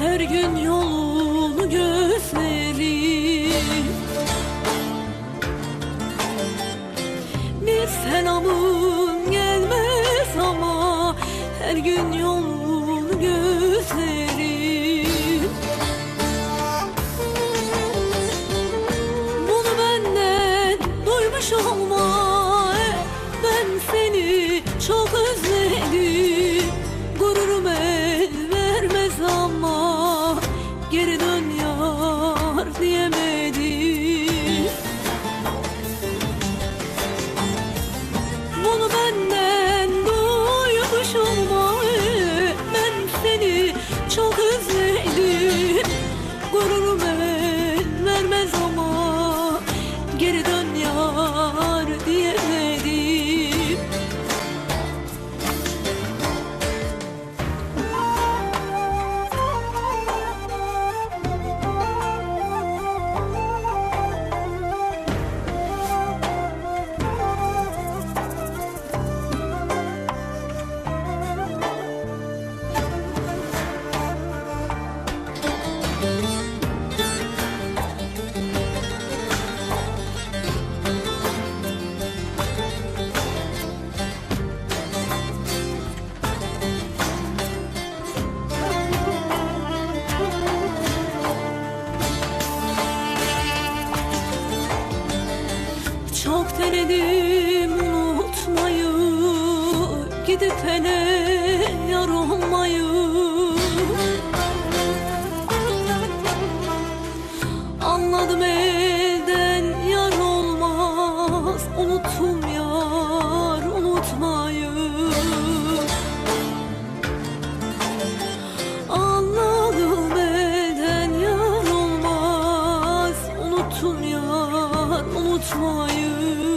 her gün yolunu gözlerim. Bir selamın gelmez ama her gün yolunu gözlerim. Bunu benden duymuş olmalı çok özledim Gururum el vermez ama Geri dön Çok denedim unutmayı Gidip hele yar olmayı. Anladım elden yar olmaz Unuttum yar unutmayı. Anladım elden yar olmaz Unuttum yar unutmayı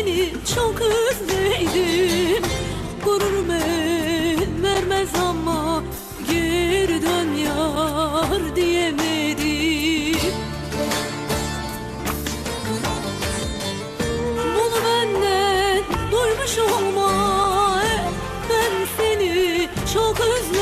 seni çok özledim Gururum vermez ama geri dön yar diyemedim. Bunu benden duymuş olma. Ben seni çok özledim.